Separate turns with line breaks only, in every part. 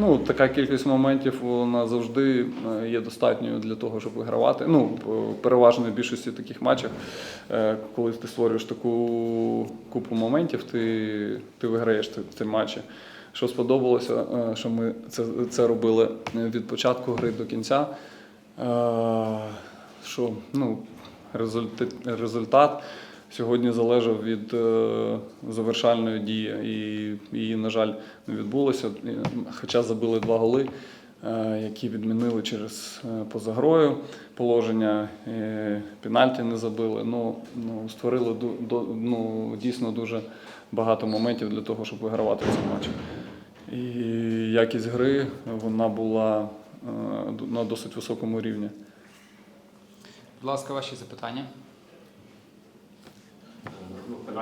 Ну, така кількість моментів вона завжди е, є достатньою для того, щоб вигравати. Ну, переважно в більшості таких матчів, е, коли ти створюєш таку купу моментів, ти, ти виграєш ці, матчі. Що сподобалося, е, що ми це, це робили від початку гри до кінця. Е, Що ну, результат, результат сьогодні залежав від е, завершальної дії, і її, на жаль, не відбулося. Хоча забили два голи, е, які відмінили через е, поза положення, пенальті не забили. Ну, ну, створили ну, дійсно дуже багато моментів для того, щоб вигравати цей матч. І якість гри вона була на досить високому рівні.
Будь ласка, ваші запитання.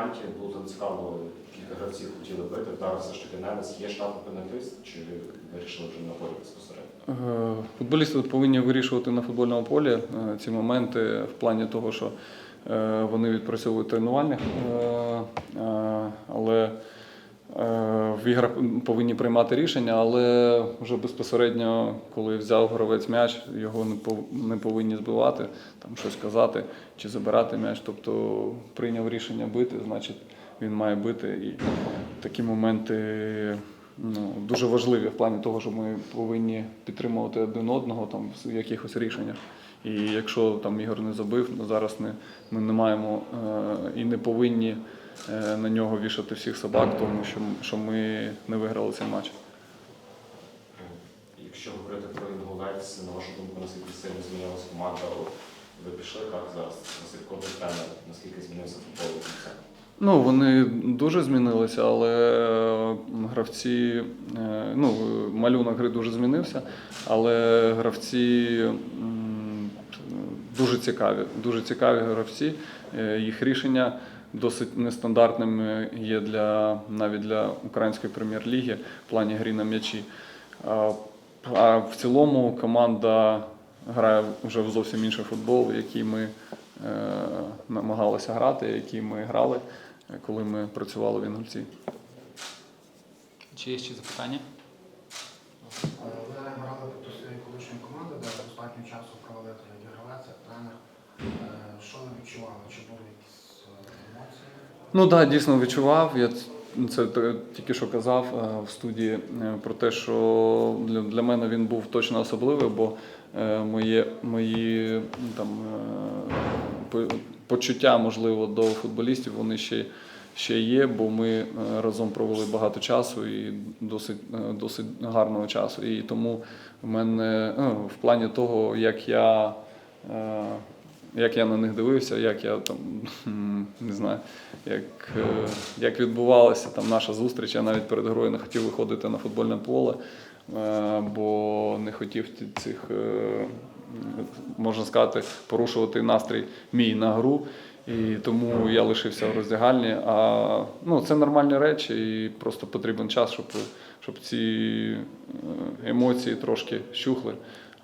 Ну, було цікаво, кілька гравців хотіли бити. Зараз все ж таки Немес є штатний пенальтист, чи вирішили вже на полі безпосередньо?
Е, Футболісти повинні вирішувати на футбольному полі е, ці моменти в плані того, що е, вони відпрацьовують тренувальних, але в іграх повинні приймати рішення, але вже безпосередньо, коли взяв гравець м'яч, його не повинні збивати, там щось казати чи забирати м'яч. Тобто прийняв рішення бити, значить він має бити. І такі моменти ну, дуже важливі в плані того, що ми повинні підтримувати один одного там в якихось рішеннях. І якщо там Ігор не забив, ну, зараз не, ми не маємо е, і не повинні е, на нього вішати всіх собак, тому що, що ми не виграли цей матч.
Якщо говорити про інгулець, на вашу думку, наскільки сильно змінилася команда? Ви пішли так зараз, наскільки тренер, наскільки змінився футбол?
Ну, вони дуже змінилися, але е, гравці, е, ну, малюнок гри дуже змінився, але гравці дуже цікаві, дуже цікаві гравці. Е, Їх рішення досить нестандартними є для навіть для української прем'єр-ліги в плані грі на м'ячі. А, в цілому команда грає вже в зовсім інший футбол, який ми е, намагалися грати, який ми грали, е, коли ми працювали в Інгульці.
Чи є ще запитання?
Е, Ви грали проти своєї колишньої команди, де достатньо часу провели тренер. Е, Що ви відчували? Чи були якісь е?
Ну так, да, дійсно відчував. Я це тільки що казав е, в студії е, про те, що для, мене він був точно особливий, бо е, моє, мої там, е, почуття, можливо, до футболістів вони ще, ще є, бо ми разом провели багато часу і досить, досить гарного часу. І тому в мене ну, в плані того, як я. Як я на них дивився, як я там не знаю, як, е, як відбувалася там наша зустріч. Я навіть перед грою не хотів виходити на футбольне поле, е, бо не хотів цих, е, можна сказати, порушувати настрій мій на гру. І тому я лишився в роздягальні. А ну, це нормальні речі, і просто потрібен час, щоб, щоб ці емоції трошки щухли.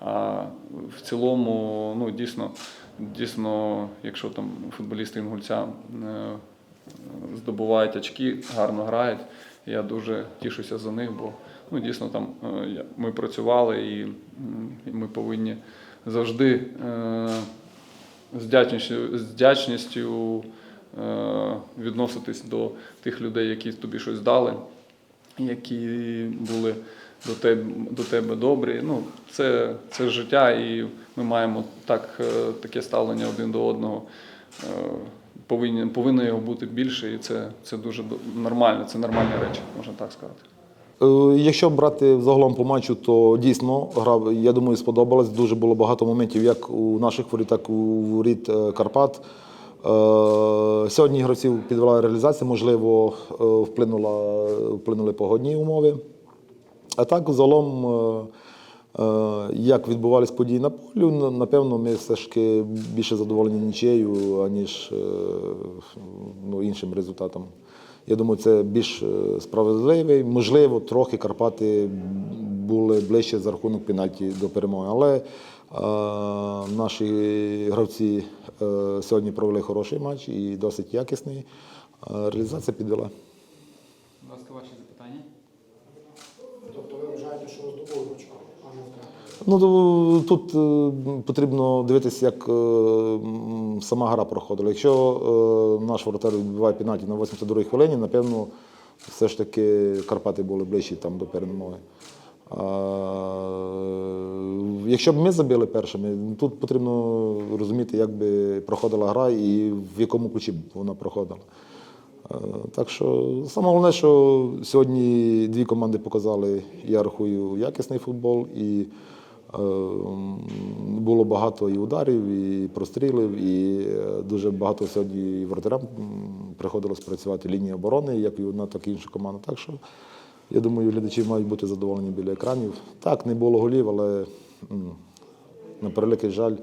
А в цілому, ну дійсно, дійсно, якщо там футболісти інгульця е, здобувають очки, гарно грають, я дуже тішуся за них, бо ну, дійсно там е, ми працювали і, ми повинні завжди е, з вдячністю, з вдячністю відноситись до тих людей, які тобі щось дали, які були до тебе, до тебе добрі. Ну, це, це життя, і ми маємо так, е, таке ставлення один до одного. Е, Повинні, повинно його бути більше, і це, це дуже нормально, це нормальні речі, можна так сказати.
Е, Якщо брати загалом по матчу, то дійсно гра, я думаю, сподобалась. Дуже було багато моментів як у наших воріт, так і у е, Карпат. Сьогодні гравців підвела реалізація, можливо, вплинула, вплинули погодні умови. А так, загалом, е, е, як відбувались події на полі, напевно, ми все ж таки більше задоволені нічею, аніж е, ну, іншим результатом. Я думаю, це більш справедливий. Можливо, трохи Карпати були ближче за рахунок пенальті до перемоги. Але е, наші гравці е, сьогодні провели хороший матч і досить якісний. Реалізація підвела.
Будь ласка, ваші запитання.
Тобто ви вважаєте, що
Ну, то- тут е, потрібно дивитися, як е, сама гра проходила. Якщо е, наш воротар відбиває пенальті на 82-й хвилині, напевно, все ж таки Карпати були ближчі там до перемоги. А, якщо б ми забили першими, тут потрібно розуміти, як би проходила гра і в якому ключі вона проходила. Е, Так що саме головне, що сьогодні дві команди показали, я рахую, якісний футбол, і е, було багато і ударів, і прострілів, і е, дуже багато сьогодні і приходилось працювати лінії оборони, як і одна, так і інша команда. Так що я думаю, глядачі мають бути задоволені біля екранів. Так, не було голів, але на превеликий жаль,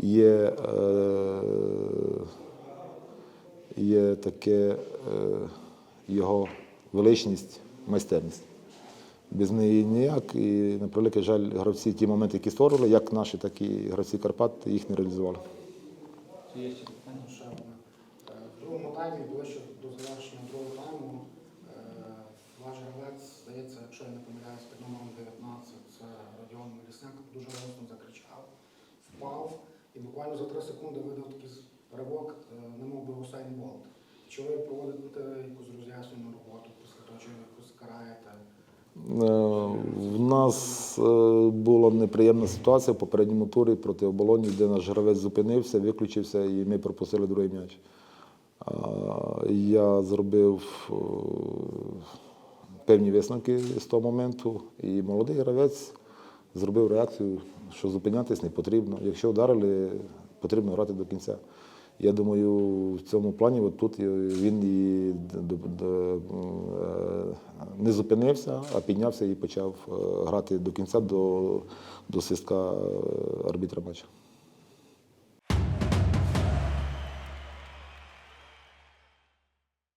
є. Е, є таке е, його величність, майстерність. Без неї ніяк. І, на превеликий жаль, гравці ті моменти, які створили, як наші, так і гравці Карпат, їх не реалізували.
Чи є ще питання?
Ще одне. В другому таймі, ближче до завершення другого тайму, е, ваш гравець, здається, якщо я не помиляюсь, під номером 19, це Родіон Мелісняк, дуже голосно закричав, впав і буквально за 3 секунди видав такий ривок, е, не мов би Усейн Болт. Чи ви проводите якусь роз'яснювальну роботу після того, чи якусь караєте?
Е, В нас е, була неприємна ситуація в попередньому турі проти оболоні, де наш гравець зупинився, виключився, і ми пропустили другий м'яч. Я зробив е, певні висновки з того моменту, і молодий гравець зробив реакцію, що зупинятись не потрібно. Якщо вдарили, потрібно грати до кінця. Я думаю, в цьому плані от тут він і е, не зупинився, а піднявся і почав е, грати до кінця до, до свистка е, арбітра матчу.